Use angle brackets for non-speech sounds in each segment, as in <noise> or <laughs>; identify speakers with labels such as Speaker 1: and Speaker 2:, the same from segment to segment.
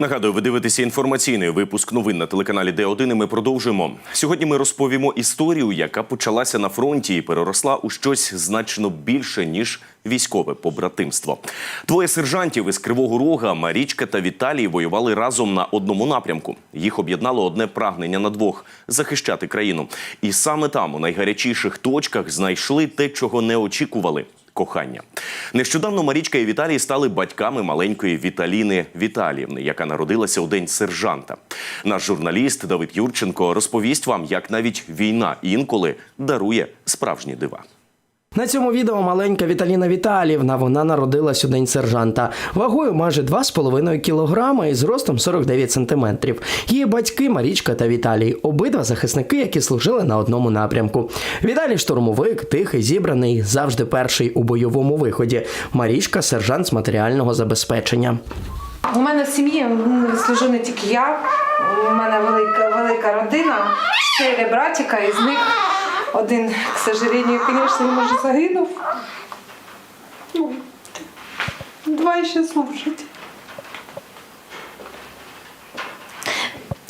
Speaker 1: Нагадую, ви дивитеся інформаційний випуск новин на телеканалі Д1 і ми продовжуємо. Сьогодні ми розповімо історію, яка почалася на фронті і переросла у щось значно більше ніж військове побратимство. Двоє сержантів із Кривого Рога, Марічка та Віталій, воювали разом на одному напрямку. Їх об'єднало одне прагнення на двох захищати країну. І саме там, у найгарячіших точках, знайшли те, чого не очікували кохання. Нещодавно Марічка і Віталій стали батьками маленької Віталіни Віталіївни, яка народилася у день сержанта. Наш журналіст Давид Юрченко розповість вам, як навіть війна інколи дарує справжні дива.
Speaker 2: На цьому відео маленька Віталіна Віталіївна. Вона народилась у день сержанта. Вагою майже 2,5 кілограми і зростом 49 сантиметрів. Її батьки Марічка та Віталій. Обидва захисники, які служили на одному напрямку. Віталій штурмовик, тихий, зібраний, завжди перший у бойовому виході. Марічка сержант з матеріального забезпечення.
Speaker 3: У мене в сім'ї служу не тільки я, у мене велика, велика родина, чотири братика, із них один, к сожалению, звісно, він вже загинув. Ну, Два ще служать.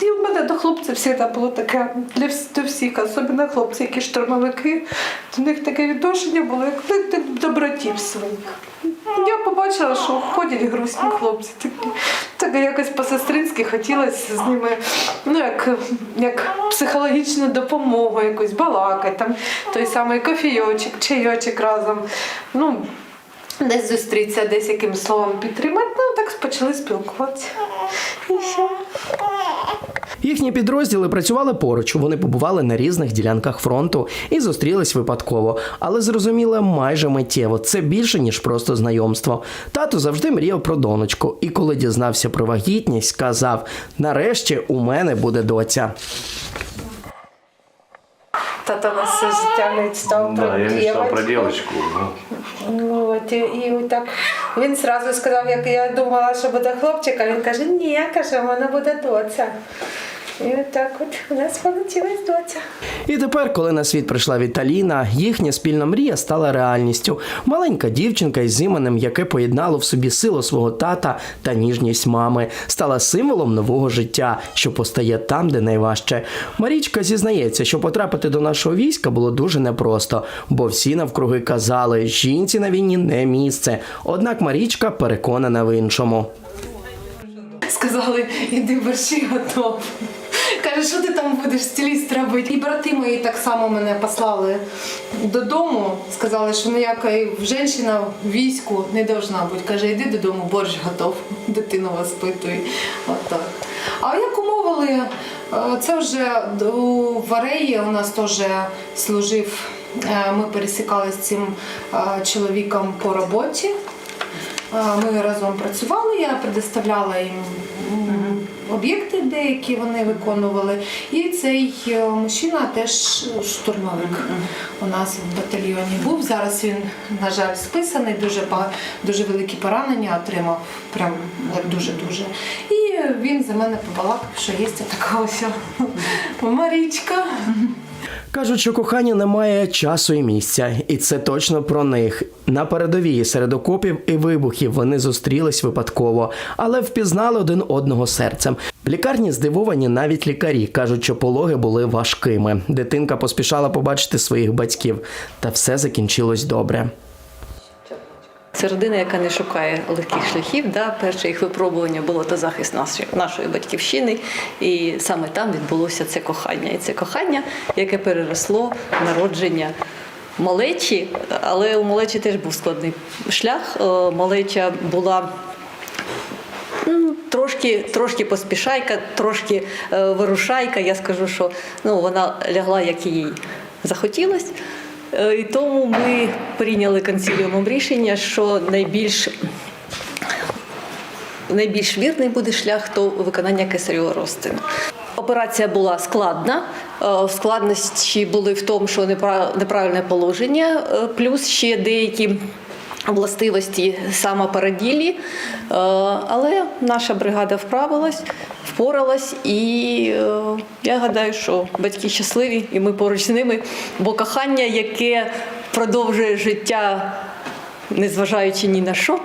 Speaker 3: І в мене до хлопців завжди було таке для до всіх, особливо хлопці, які штурмовики, до них таке відношення було, як до братів своїх. Я побачила, що ходять грустні хлопці такі. Так якось по-сестринськи хотілося з ними, ну як, як психологічну допомогу, якусь балакати, там той самий кофійочок, чайочок разом. Ну, десь зустрітися, десь яким словом підтримати. Ну так почали спілкуватися. І все.
Speaker 2: Їхні підрозділи працювали поруч. Вони побували на різних ділянках фронту і зустрілись випадково, але зрозуміли майже миттєво. Це більше ніж просто знайомство. Тато завжди мріяв про донечку, і коли дізнався про вагітність, сказав: нарешті у мене буде доця.
Speaker 3: Тато нас все життя мечтав
Speaker 4: Да,
Speaker 3: про
Speaker 4: я мечтал про
Speaker 3: дівчинку.
Speaker 4: ну.
Speaker 3: От, і, і так він одразу сказав, як я думала, що буде хлопчик, а він каже, ні, каже, в мене буде доця. І от так от у нас вийшла доця.
Speaker 2: І тепер, коли на світ прийшла Віталіна, їхня спільна мрія стала реальністю. Маленька дівчинка із іменем, яке поєднало в собі силу свого тата та ніжність мами, стала символом нового життя, що постає там, де найважче. Марічка зізнається, що потрапити до нашого війська було дуже непросто, бо всі навкруги казали, жінці на війні не місце. Однак Марічка переконана в іншому.
Speaker 3: Сказали, іди борщі готов. Каже, що ти там будеш стіліст робити? І брати мої так само мене послали додому. Сказали, що ніяка жінка в війську не должна бути. Каже, йди додому, борщ готов, <laughs> дитину воспитуй. От так. А як умовили, е, це вже у Вареї у нас теж служив. е, Ми пересікалися з цим е, чоловіком по роботі. Ми разом працювали, я предоставляла їм об'єкти, деякі вони виконували. І цей е, мужчина теж штурмовик у нас в батальйоні був. Зараз він, на жаль, списаний, дуже дуже великі поранення отримав, прям дуже-дуже. І він за мене побалакав, що є така ось Марічка.
Speaker 2: Кажуть, що кохання не має часу і місця, і це точно про них. На передовій серед окопів і вибухів вони зустрілись випадково, але впізнали один одного серцем. В лікарні здивовані навіть лікарі кажуть, що пологи були важкими. Дитинка поспішала побачити своїх батьків, та все закінчилось добре.
Speaker 5: Це родина, яка не шукає легких шляхів. Да? Перше їх випробування було то захист нашої, батьківщини, і саме там відбулося це кохання. І це кохання, яке переросло народження малечі, але у малечі теж був складний шлях. Е, Малеча була м, трошки, трошки поспішайка, трошки е, вирушайка. Я скажу, що ну, вона лягла, як їй захотілось. Е, І тому ми прийняли консиліумом рішення, що найбільш, найбільш вірний буде шлях то виконання кесаревого розтину. Операція була складна. Е, Складності були в тому, що непра- неправильне положення, е, плюс ще деякі властивості самопараділі. Але наша бригада вправилась, впоралась, і е, я гадаю, що батьки щасливі, і ми поруч з ними, бо кохання, яке продовжує життя, незважаючи ні на що,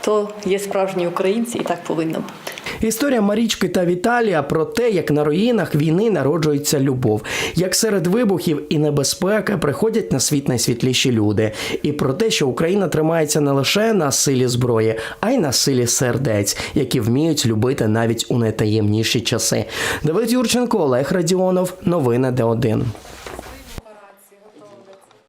Speaker 5: то є справжні українці, і так повинно бути.
Speaker 2: Історія Марічки та Віталія про те, як на руїнах війни народжується любов, як серед вибухів і небезпеки приходять на світ найсвітліші люди, і про те, що Україна тримається не лише на силі зброї, а й на силі сердець, які вміють любити навіть у найтаємніші часи. Давид Юрченко, Олег Радіонов, новини Д1.